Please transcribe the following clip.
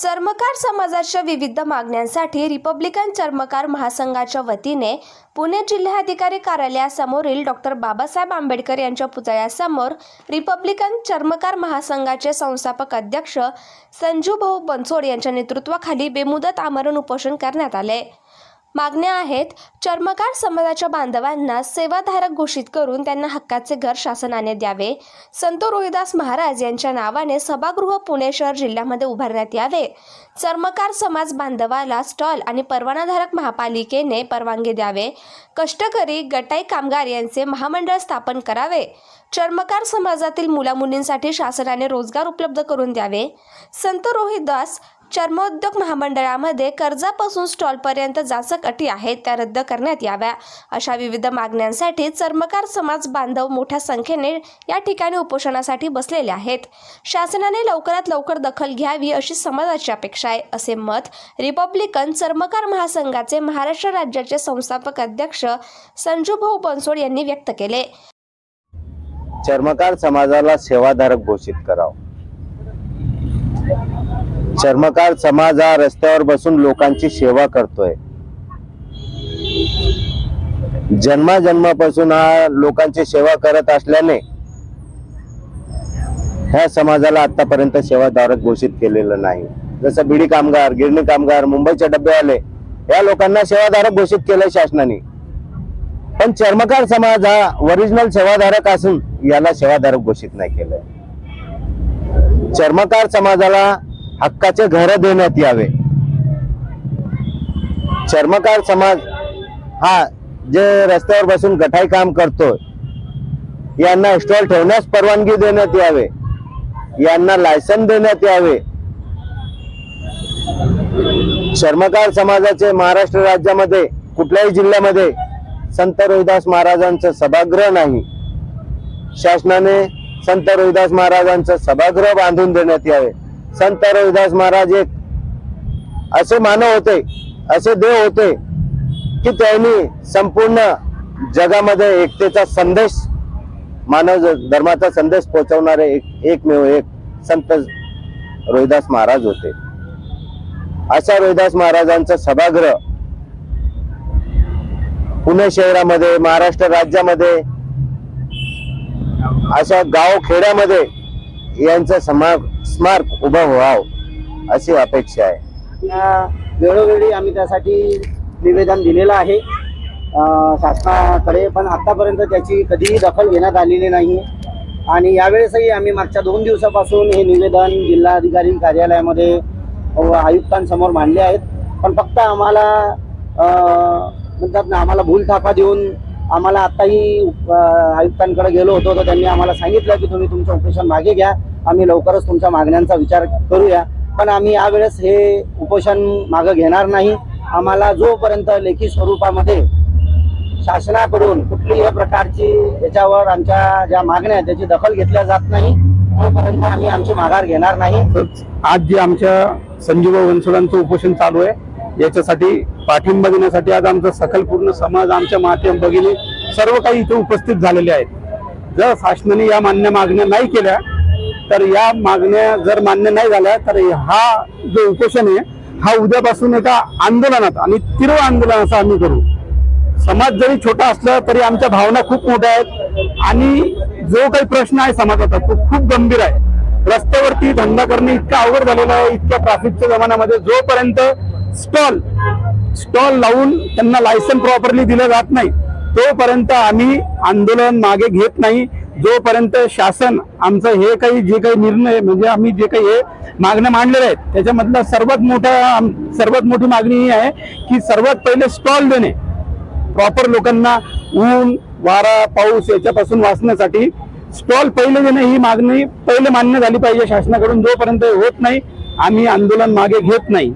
चर्मकार समाजाच्या विविध मागण्यांसाठी रिपब्लिकन चर्मकार महासंघाच्या वतीने पुणे जिल्हाधिकारी कार्यालयासमोरील डॉक्टर बाबासाहेब आंबेडकर यांच्या पुतळ्यासमोर रिपब्लिकन चर्मकार महासंघाचे संस्थापक अध्यक्ष संजू भाऊ बनसोड यांच्या नेतृत्वाखाली बेमुदत आमरण उपोषण करण्यात आले. मागण्या आहेत. चर्मकार समाजाच्या बांधवांना सेवाधारक घोषित करून त्यांना हक्काचे घर शासनाने द्यावे. संत रोहिदास महाराज यांच्या नावाने सभागृह पुणे शहर जिल्ह्यामध्ये उभारण्यात यावे. चर्मकार समाज बांधवाला स्टॉल आणि परवानाधारक महापालिकेने परवानगी द्यावे. कष्टकरी गटाई कामगार यांचे महामंडळ स्थापन करावे. चर्मकार समाजातील मुलामुलींसाठी शासनाने रोजगार उपलब्ध करून द्यावे. संत रोहिदास चर्मोद्योग महामंडळामध्ये कर्जापासून स्टॉलपर्यंत जाचक अटी आहेत त्या रद्द करण्यात याव्या. अशा विविध मागण्यांसाठी चर्मकार समाज बांधव मोठ्या संख्येने या ठिकाणी उपोषणासाठी बसलेले आहेत. शासनाने लवकरात लवकर दखल घ्यावी अशी समाजाची अपेक्षा आहे असे मत रिपब्लिकन चर्मकार महासंघाचे महाराष्ट्र राज्याचे संस्थापक अध्यक्ष संजूभाऊ बनसोड यांनी व्यक्त केले. चर्मकार समाजाला सेवाधारक घोषित करावं. चर्मकार समाज हा रस्त्यावर बसून लोकांची सेवा करतोय. जन्माजन्मापासून हा लोकांची सेवा करत असल्याने ह्या समाजाला आतापर्यंत सेवाधारक घोषित केलेलं नाही. जसं बिडी कामगार गिरणी कामगार मुंबईचे डब्बेवाले या लोकांना सेवाधारक घोषित केलंय शासनाने. पण चर्मकार समाज हा ओरिजिनल सेवाधारक असून याला सेवाधारक घोषित नाही केलंय. चर्मकार समाजाला हक्काचे घर देण्यात यावे. चर्मकार समाज हा जे रस्त्यावर बसून गठाई काम करतोय यांना स्टॉल ठेवण्यास परवानगी देण्यात यावे. यांना लायसन देण्यात यावे. चर्मकार समाजाचे महाराष्ट्र राज्यामध्ये कुठल्याही जिल्ह्यामध्ये संत रोहिदास महाराजांचं सभागृह नाही. शासनाने संत रोहिदास महाराजांचं सभागृह बांधून देण्यात यावे. संत रोहिदास महाराज एक असे मानव होते असे देव होते की त्यांनी संपूर्ण जगामध्ये एकतेचा संदेश मानव धर्माचा संदेश पोहोचवणारे एक एकमेव एक संत रोहिदास महाराज होते. अशा रोहिदास महाराजांचं सभागृह पुणे शहरामध्ये महाराष्ट्र राज्यामध्ये अशा गाव खेड्यामध्ये यांचा समा स्मारक उभा व्हावं अशी अपेक्षा आहे. वेळोवेळी आम्ही त्यासाठी निवेदन दिलेलं आहे. शासनाकडे पण आतापर्यंत त्याची कधीही दखल घेण्यात आलेली नाही. आणि यावेळेसही आम्ही मागच्या दोन दिवसापासून हे निवेदन जिल्हाधिकारी कार्यालयामध्ये व आयुक्तांसमोर मांडले आहेत. पण फक्त आम्हाला म्हणतात ना आम्हाला भूल थापा देऊन आम्हाला आत्ताही आयुक्तांकडे गेलो होतो तर त्यांनी आम्हाला सांगितलं की तुम्ही तुमचं उपोषण मागे घ्या. आम्ही लवकरच तुमच्या मागण्यांचा विचार करूया. पण आम्ही यावेळेस हे उपोषण मागं घेणार नाही. आम्हाला जोपर्यंत लेखी स्वरूपामध्ये शासनाकडून कुठलीही प्रकारची याच्यावर आमच्या ज्या मागण्या आहेत त्याची दखल घेतल्या जात नाही. तोपर्यंत आम्ही आमची माघार घेणार नाही. आज जे आमच्या संजीव वनसोडांचं उपोषण चालू आहे याच्यासाठी पाठिंबा देण्यासाठी आज आमचा सकल पूर्ण समाज आमच्या माध्यम भगिनी सर्व काही इथे उपस्थित झालेले आहेत. जर शासनाने या मान्य मागण्या नाही केल्या तर या मागण्या जर मान्य नाही झाल्या तर हा जो उपोषण आहे हा उद्यापासून एका आंदोलनात आणि तीव्र आंदोलनाचा आम्ही करू. समाज जरी छोटा असला तरी आमच्या भावना खूप मोठ्या आहेत. आणि जो काही प्रश्न आहे समाजाचा तो खूप गंभीर आहे. रस्त्यावरती धंदा करणे इतका अवघड झालेलं आहे इतक्या ट्रॅफिकच्या जमान्यामध्ये जोपर्यंत स्टॉल स्टॉल लावून त्यांना लायसन प्रॉपरली दिलं जात नाही. तोपर्यंत आम्ही आंदोलन मागे घेत नाही. जोपर्यंत शासन आमचं हे काही जे काही निर्णय म्हणजे आम्ही जे काही हे मागण्या मांडलेल्या आहेत त्याच्यामधला सर्वात मोठा आम- सर्वात मोठी मागणी ही आहे की सर्वात पहिले स्टॉल देणे. प्रॉपर लोकांना ऊन वारा पाऊस याच्यापासून वाचण्यासाठी स्टॉल पहिले देणे ही मागणी पहिले मान्य झाली पाहिजे शासनाकडून जोपर्यंत होत नाही आम्ही आंदोलन मागे घेत नाही.